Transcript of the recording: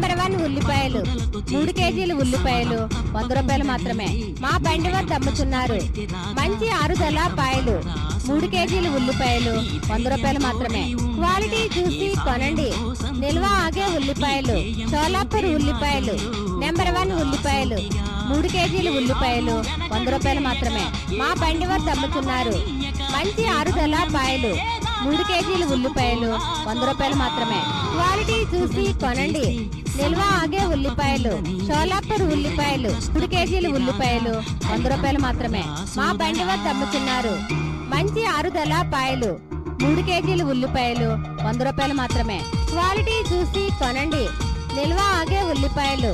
Number one ఉల్లిపాయలు. మూడు కేజీలు ఉల్లిపాయలు. వంద రూపాయలు మాత్రమే. మా బండి వద్ద అమ్ముతున్నారు మంచి అరుదల పాయలు మూడు కేజీలు ఉల్లిపాయలు. వంద రూపాయలు మాత్రమే. క్వాలిటీ చూసి కొనండి. నిల్వ ఆగే ఉల్లిపాయలు. చోలాపూర్ ఉల్లిపాయలు. నెంబర్ వన్ ఉల్లిపాయలు. మూడు కేజీలు ఉల్లిపాయలు. వంద రూపాయలు మాత్రమే. మా బండి వద్ద అమ్ముతున్నారు మంచి అరుదల పాయలు మూడు కేజీలు ఉల్లిపాయలు. వంద రూపాయలు మాత్రమే. క్వాలిటీ చూసి కొనండి. నిల్వ ఆగే ఉల్లిపాయలు షోలాపూర్ ఉల్లిపాయలు మూడు కేజీలు ఉల్లిపాయలు వంద రూపాయలు మాత్రమే. మా బండి వద్ద అమ్ముతున్నారు. మంచి ఆరుదల పాయలు మూడు కేజీలు ఉల్లిపాయలు వంద రూపాయలు మాత్రమే. క్వాలిటీ చూసి కొనండి. నిల్వ ఆగే ఉల్లిపాయలు